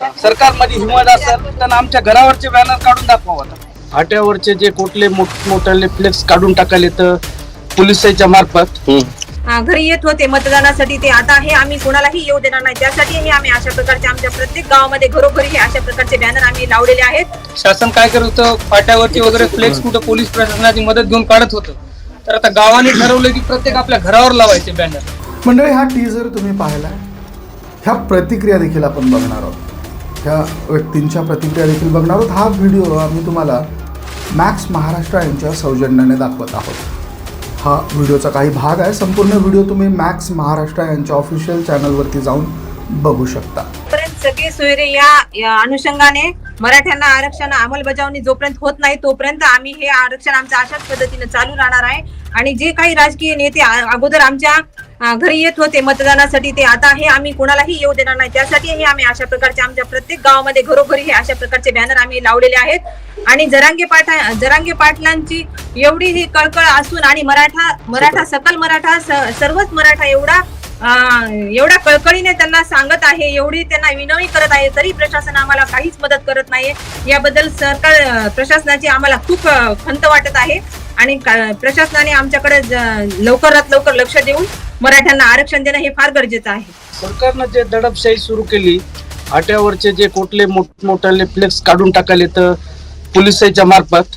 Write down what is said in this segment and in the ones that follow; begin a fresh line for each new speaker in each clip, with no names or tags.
सरकारमध्ये हिंमत असेल तर आमच्या घरावरचे बॅनर काढून दाखवा आता. फाट्यावरचे जे कुठले मोठमोठे फ्लेक्स काढून टाकाले तर पोलिसांच्या मार्फत.
घरी येत होते मतदानासाठी ते. आता हे आम्ही कोणालाही येऊ देणार नाही. त्यासाठी हे आम्ही अशा प्रकारचे आमच्या प्रत्येक गावामध्ये घरोघरी हे अशा प्रकारचे बॅनर आम्ही लावलेले आहेत.
शासन काय करत होतं? फाट्यावरती वगैरे फ्लेक्स कुठं पोलीस प्रशासनाची मदत घेऊन काढत होतं. तर आता गावाने ठरवलं की प्रत्येक आपल्या घरावर लावायचे बॅनर
मंडळी हा टीजर तुम्ही पाहिला ह्या प्रतिक्रिया देखील आपण बघणार आहोत. ह्या व्यक्तींच्या प्रतिक्रिया देखील बघणार आहोत. हा व्हिडिओ आम्ही तुम्हाला मॅक्स महाराष्ट्र यांच्या सौजन्याने दाखवत आहोत. हा व्हिडिओचा काही भाग आहे. संपूर्ण व्हिडिओ तुम्ही मॅक्स महाराष्ट्र यांच्या ऑफिशियल चॅनलवरती जाऊन बघू शकता.
सगळे सोयरे या या अनुषंगाने मराठ्यांना आरक्षण अंमलबजावणी जोपर्यंत होत नाही तोपर्यंत आम्ही हे आरक्षण आमचं अशाच पद्धतीने चालू राहणार आहे. आणि जे काही राजकीय नेते अगोदर आमच्या घरी येत होते मतदानासाठी ते आता हे आम्ही कोणालाही येऊ देणार नाही. त्यासाठी हे आम्ही अशा प्रकारचे आमच्या प्रत्येक गावामध्ये घरोघरी हे अशा प्रकारचे बॅनर आम्ही लावलेले आहेत. आणि जरांगे पाटा जरांगे पाटलांची एवढी ही कळकळ असून आणि मराठा मराठा सकल मराठा स- सर्वच मराठा एवढा एवढ्या कळकळीने त्यांना सांगत आहे एवढी त्यांना विनवणी करत आहे तरी प्रशासन आम्हाला काहीच मदत करत नाहीये. याबद्दल सरकार प्रशासनाची आम्हाला खूप खंत वाटत आहे. आणि प्रशासनाने आमच्याकडे लवकरात लवकर लक्ष देऊन मराठ्यांना आरक्षण देणं हे फार गरजेचं आहे.
सरकारनं जे दडपशाही सुरू केली फाट्यावरचे जे कुठले मोठमोठे फ्लेक्स काढून टाकाले तर पोलिसांच्या मार्फत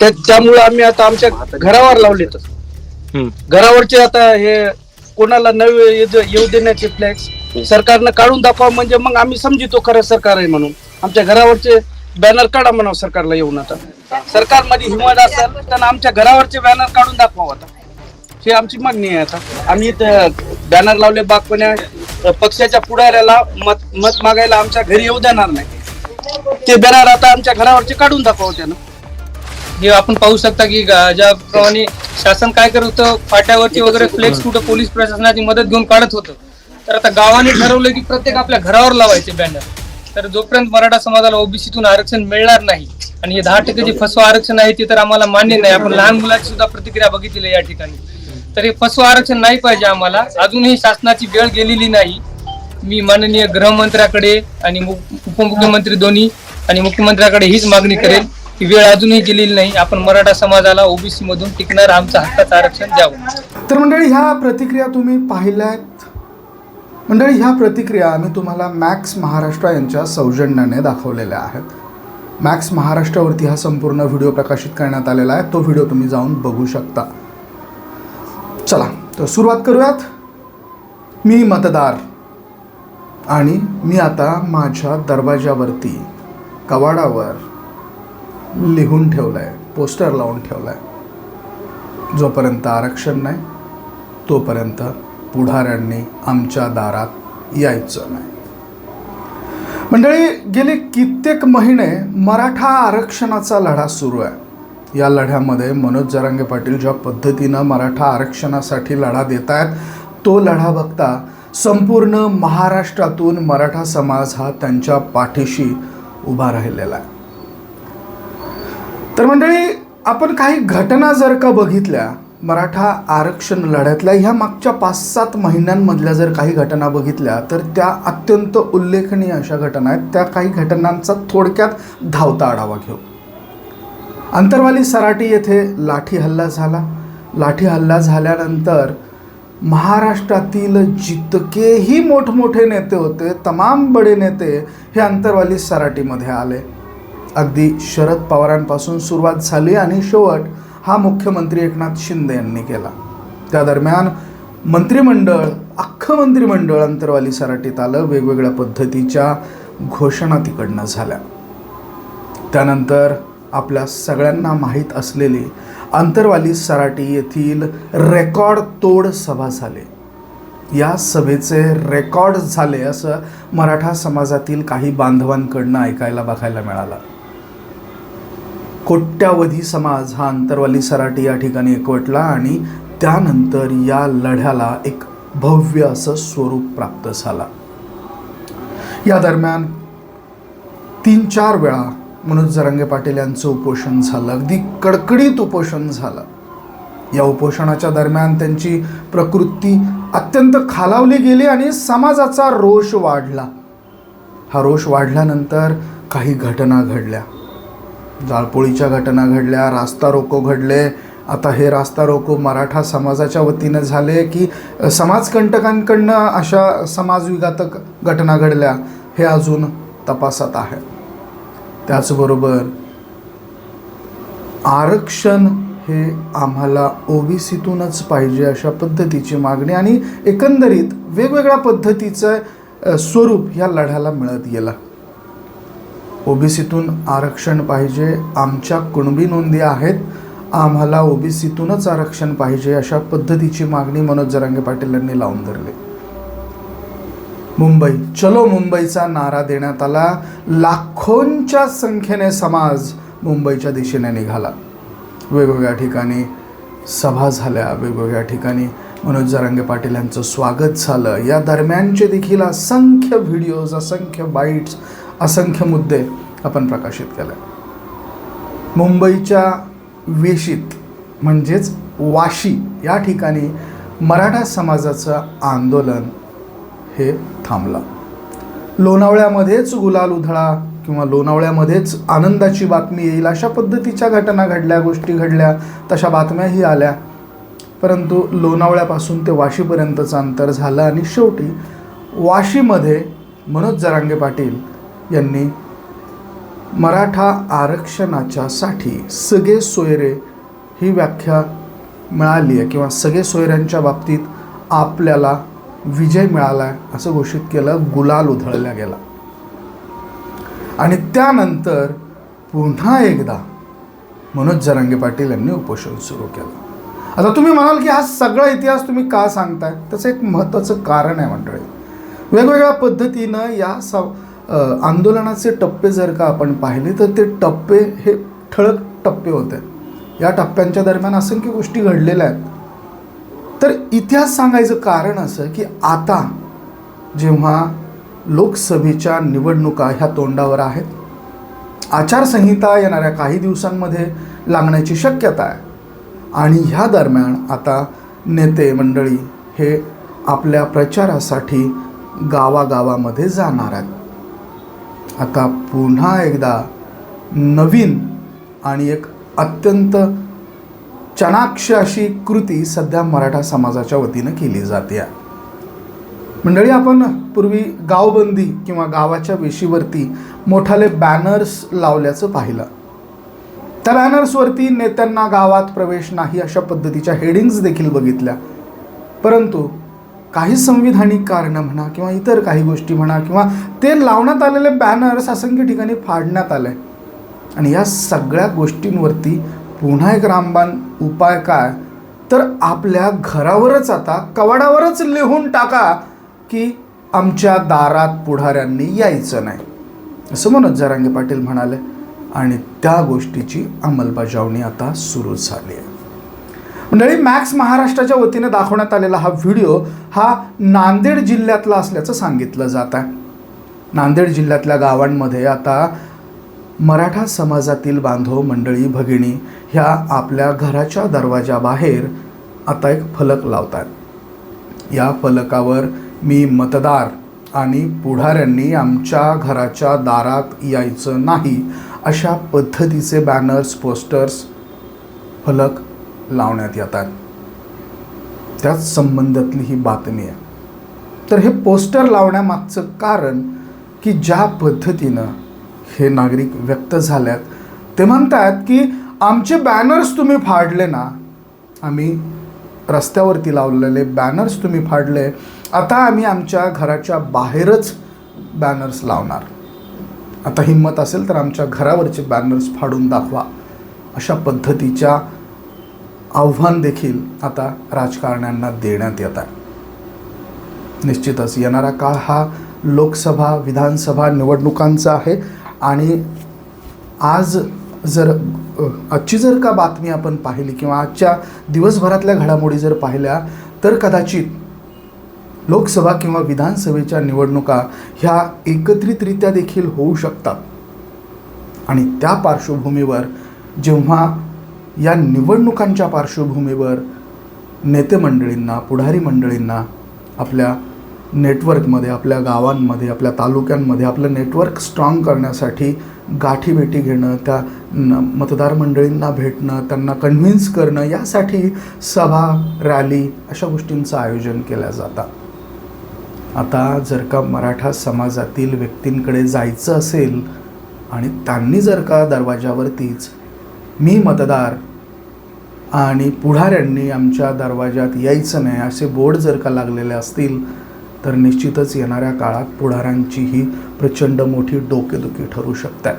त्या त्यामुळे आम्ही आता आमच्या घरावर लावले तर घरावरचे आता हे कोणाला नवे येऊ देण्याचे फ्लॅक्स सरकारनं काढून दाखवा. म्हणजे मग आम्ही समजितो खरं सरकार आहे म्हणून. आमच्या घरावरचे बॅनर काढा म्हणावं सरकारला येऊन आता. सरकारमध्ये हिंमत असेल तर आमच्या घरावरचे बॅनर काढून दाखवा आता. ही आमची मागणी आहे आता. आम्ही बॅनर लावले बागपण्या पक्षाच्या पुढाऱ्याला मत मत मागायला आमच्या घरी येऊ देणार नाही. ते बॅनर आता आमच्या घरावरचे काढून दाखवा त्यानं.
हे आपण पाहू शकता की ज्याप्रमाणे शासन काय करत होतं? फाट्यावरती वगैरे फ्लेक्स कुठं पोलीस प्रशासनाची मदत घेऊन काढत होतं. तर आता गावाने ठरवलं की प्रत्येक आपल्या घरावर लावायचे बॅनर तर जोपर्यंत मराठा समाजाला ओबीसीतून आरक्षण मिळणार नाही आणि हे दहा टक्के जे फसवा आरक्षण आहे ते तर आम्हाला मान्य नाही. आपण लहान मुलाची सुद्धा प्रतिक्रिया बघितली या ठिकाणी. तर हे फसवा आरक्षण नाही पाहिजे आम्हाला. अजूनही शासनाची वेळ गेलेली नाही. मी माननीय गृहमंत्र्याकडे आणि उपमुख्यमंत्री दोन्ही आणि मुख्यमंत्र्याकडे हीच मागणी करेल. की वेळ अजूनही गेलेली नाही. आपण मराठा समाजाला ओबीसी मधून टिकणार आमचं हक्काचं आरक्षण द्यावं.
तर मंडळी ह्या प्रतिक्रिया तुम्ही पाहिल्यात. मंडळी ह्या प्रतिक्रिया आम्ही तुम्हाला मॅक्स महाराष्ट्र यांच्या सौजन्याने दाखवलेल्या आहेत. मॅक्स महाराष्ट्रावरती हा संपूर्ण व्हिडिओ प्रकाशित करण्यात आलेला आहे. तो व्हिडिओ तुम्ही जाऊन बघू शकता. चला तर सुरुवात करूयात. मी मतदार आणि मी आता माझ्या दरवाजावरती कवाडावर लिहून ठेवलं आहे पोस्टर लावून ठेवलं आहे जोपर्यंत आरक्षण नाही तोपर्यंत पुढाऱ्यांनी आमच्या दारात यायचं नाही. मंडळी गेले कित्येक महिने मराठा आरक्षणाचा लढा सुरू आहे. या लढ्यामध्ये मनोज जरांगे पाटील ज्या पद्धतीनं मराठा आरक्षणासाठी लढा देत आहेत तो लढा बघता संपूर्ण महाराष्ट्रातून मराठा समाज हा त्यांच्या पाठीशी उभा राहिलेला आहे. तर मंडळी आपण काही घटना जर का बघितल्या मराठा आरक्षण लढ्यातल्या ह्या मागच्या पाच सात महिन्यांमधल्या जर काही घटना बघितल्या तर त्या अत्यंत उल्लेखनीय अशा घटना आहेत. त्या काही घटनांचा थोडक्यात धावता आढावा घेऊ. अंतरवाली सराटी येथे लाठी हल्ला झाला. लाठी हल्ला झाल्यानंतर महाराष्ट्रातील जितकेही मोठमोठे नेते होते तमाम बडे नेते हे अंतरवाली सराटीमध्ये आले. अगदी शरद पवारांपासून सुरुवात झाली आणि शेवट हा मुख्यमंत्री एकनाथ शिंदे यांनी केला. त्या दरम्यान मंत्रिमंडळ अख्खं मंत्रिमंडळ अंतरवाली सराटीत आलं वेगवेगळ्या पद्धतीच्या घोषणा तिकडनं झाल्या. त्यानंतर आपल्या सगळ्यांना माहीत असलेली अंतरवाली सराटी येथील रेकॉर्ड तोड सभा झाली. या सभेचे रेकॉर्ड झाले असं मराठा समाजातील काही बांधवांकडनं ऐकायला बघायला मिळालं. कोट्यावधी समाज हा अंतरवाली सराटी या ठिकाणी एकवटला आणि त्यानंतर या लढ्याला एक भव्य असं स्वरूप प्राप्त झाला. या दरम्यान तीन चार वेळा मनोज जरांगे पाटील यांचं उपोषण झालं. अगदी कडकडीत उपोषण झालं. या उपोषणाच्या दरम्यान त्यांची प्रकृती अत्यंत खालावली गेली आणि समाजाचा रोष वाढला. हा रोष वाढल्यानंतर काही घटना घडल्या. जाळपोळीच्या घटना घडल्या रास्ता रोको घडले. आता हे रास्ता रोको मराठा समाजाच्या वतीनं झाले की समाजकंटकांकडनं अशा समाजविघातक घटना घडल्या हे अजून तपासात आहे. त्याचबरोबर आरक्षण हे आम्हाला ओबीसीतूनच पाहिजे अशा पद्धतीची मागणी आणि एकंदरीत वेगवेगळ्या पद्धतीचं स्वरूप ह्या लढ्याला मिळत गेलं. ओबीसीतून आरक्षण पाहिजे. आमच्या कुणबी नोंदी आहेत. आम्हाला ओबीसीतूनच आरक्षण पाहिजे अशा पद्धतीची मागणी मनोज जरांगे पाटील यांनी लावून धरली. मुंबई. चलो मुंबईचा नारा देण्यात आला. लाखोंच्या संख्येने समाज मुंबईच्या दिशेने निघाला. वेगवेगळ्या ठिकाणी सभा झाल्या. वेगवेगळ्या ठिकाणी मनोज जरांगे पाटील यांचं स्वागत झालं. या दरम्यानचे देखील असंख्य व्हिडिओज असंख्य बाईट्स असंख्य मुद्दे आपण प्रकाशित केले. मुंबईच्या वेशीत म्हणजेच वाशी या ठिकाणी मराठा समाजाचं आंदोलन हे थांबलं. लोणावळ्यामध्येच गुलाल उधळा किंवा लोणावळ्यामध्येच आनंदाची बातमी येईल अशा पद्धतीच्या घटना घडल्या गोष्टी घडल्या तशा बातम्याही आल्या. परंतु लोणावळ्यापासून ते वाशीपर्यंतचं अंतर झालं आणि शेवटी वाशीमध्ये मनोज जरांगे पाटील यांनी मराठा आरक्षणाच्यासाठी सगळे सोयरे ही व्याख्या मिळाली आहे किंवा सगळे सोयऱ्यांच्या बाबतीत आपल्याला विजय मिळाला आहे असं घोषित केलं गुलाल उधळला गेला. आणि त्यानंतर पुन्हा एकदा मनोज जरांगे पाटील यांनी उपोषण सुरू केलं. आता तुम्ही म्हणाल की हा सगळा इतिहास तुम्ही का सांगताय? त्याचं एक महत्त्वाचं कारण आहे मंडळी. वेगवेगळ्या पद्धतीनं या स आंदोलनाचे टप्पे जर का आपण पाहिले तर ते टप्पे हे ठळक टप्पे होते. या टप्प्यांच्या दरम्यान असंख्य गोष्टी घडलेल्या आहेत. तर इतिहास सांगायचं कारण असं की आता जेव्हा लोकसभेच्या निवडणुका ह्या तोंडावर आहेत आचारसंहिता येणाऱ्या काही दिवसांमध्ये लागण्याची शक्यता आहे. आणि ह्या दरम्यान आता नेते मंडळी हे आपल्या प्रचारासाठी गावागावामध्ये जाणार आहेत. आता पुन्हा एकदा नवीन आणि एक अत्यंत चणाक्ष अशी कृती सध्या मराठा समाजाच्या वतीनं केली जाते. मंडळी आपण पूर्वी गावबंदी किंवा गावाच्या वेशीवरती मोठाले बॅनर्स लावल्याचं पाहिलं. त्या बॅनर्सवरती नेत्यांना गावात प्रवेश नाही अशा पद्धतीच्या हेडिंग्ज देखील बघितल्या. परंतु काही संविधानिक कारणं म्हणा किंवा इतर काही गोष्टी म्हणा किंवा ते लावण्यात आलेले बॅनर्स असंख्य ठिकाणी फाडण्यात आले आणि या सगळ्या गोष्टींवरती पुन्हा एक रामबाण उपाय काय? तर आपल्या घरावरच आता कवाडावरच लिहून टाका की आमच्या दारात पुढाऱ्यांनी यायचं नाही. असं मनोज जरांगे पाटील म्हणाले. आणि त्या गोष्टीची अंमलबजावणी आता सुरू झाली आहे. मंडळी मॅक्स महाराष्ट्राच्या वतीने दाखवण्यात आलेला हा व्हिडिओ हा नांदेड जिल्ह्यातला असल्याचं सांगितलं जात आहे. नांदेड जिल्ह्यातल्या गावांमध्ये आता मराठा समाजातील बांधव मंडळी भगिनी ह्या आपल्या घराच्या दरवाजाबाहेर आता एक फलक लावतात या फलकावर मी मतदार आणि पुढाऱ्यांनी आमच्या घराच्या दारात यायचं नाही अशा पद्धतीचे बॅनर्स पोस्टर्स फलक लावण्यात येतात. त्याच संबंधातली ही बातमी आहे. तर हे पोस्टर लावण्यामागचं कारण की ज्या पद्धतीनं हे नागरिक व्यक्त झाल्यात ते म्हणतात की आमचे बॅनर्स तुम्ही फाडले ना आम्ही रस्त्यावरती लावलेले बॅनर्स तुम्ही फाडले आता आम्ही आमच्या घराच्या बाहेरच बॅनर्स लावणार. आता हिंमत असेल तर आमच्या घरावरचे बॅनर्स फाडून दाखवा. अशा पद्धतीच्या आव्हान देखील आता राजकारण्यांना देण्यात येत आहे. निश्चितच येणारा काळ हा लोकसभा विधानसभा निवडणुकांचा आहे आणि आज जर आजची जर का बातमी आपण पाहिली किंवा आजच्या दिवसभरातल्या घडामोडी जर पाहिल्या तर कदाचित लोकसभा किंवा विधानसभेच्या निवडणुका ह्या एकत्रितरित्या देखील होऊ शकतात. आणि त्या पार्श्वभूमीवर जेव्हा या निवडणुकांच्या पार्श्वभूमीवर नेते मंडळींना पुढारी मंडळींना आपल्या नेटवर्कमध्ये आपल्या गावांमध्ये आपल्या तालुक्यांमध्ये आपलं नेटवर्क स्ट्रॉंग करण्यासाठी गाठीभेटी घेणं त्या न मतदार मंडळींना भेटणं त्यांना कन्व्हिन्स करणं यासाठी सभा रॅली अशा गोष्टींचं आयोजन केल्या जातं आता जर का मराठा समाजातील व्यक्तींकडे जायचं असेल आणि त्यांनी जर का दरवाजावरतीच मी मतदार आणि पुढाऱ्यांनी आमच्या दरवाजात यायचं नाही असे बोर्ड जर का लागलेले असतील तर निश्चितच येणाऱ्या काळात पुढाऱ्यांची ही प्रचंड मोठी डोकेदुखी ठरू शकते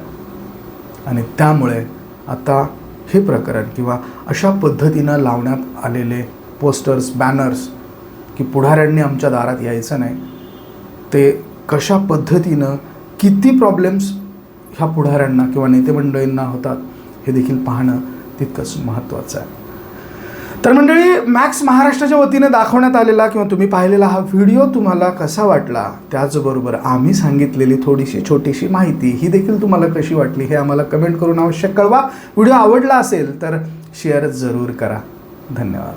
आणि त्यामुळे आता हे प्रकरण किंवा अशा पद्धतीनं लावण्यात आलेले पोस्टर्स बॅनर्स की पुढाऱ्यांनी आमच्या दारात यायचं नाही ते कशा पद्धतीनं किती प्रॉब्लेम्स ह्या पुढाऱ्यांना किंवा नेतेमंडळींना होतात हे देखील पाहणं तितकंच महत्त्वाचं आहे. तर मंडळी मॅक्स महाराष्ट्राच्या वतीने दाखवण्यात आलेला किंवा तुम्ही पाहिलेला हा व्हिडिओ तुम्हाला कसा वाटला त्याचबरोबर आम्ही सांगितलेली थोडीशी छोटीशी माहिती ही देखील तुम्हाला कशी वाटली हे आम्हाला कमेंट करून आवश्यक कळवा. व्हिडिओ आवडला असेल तर शेअर जरूर करा. धन्यवाद.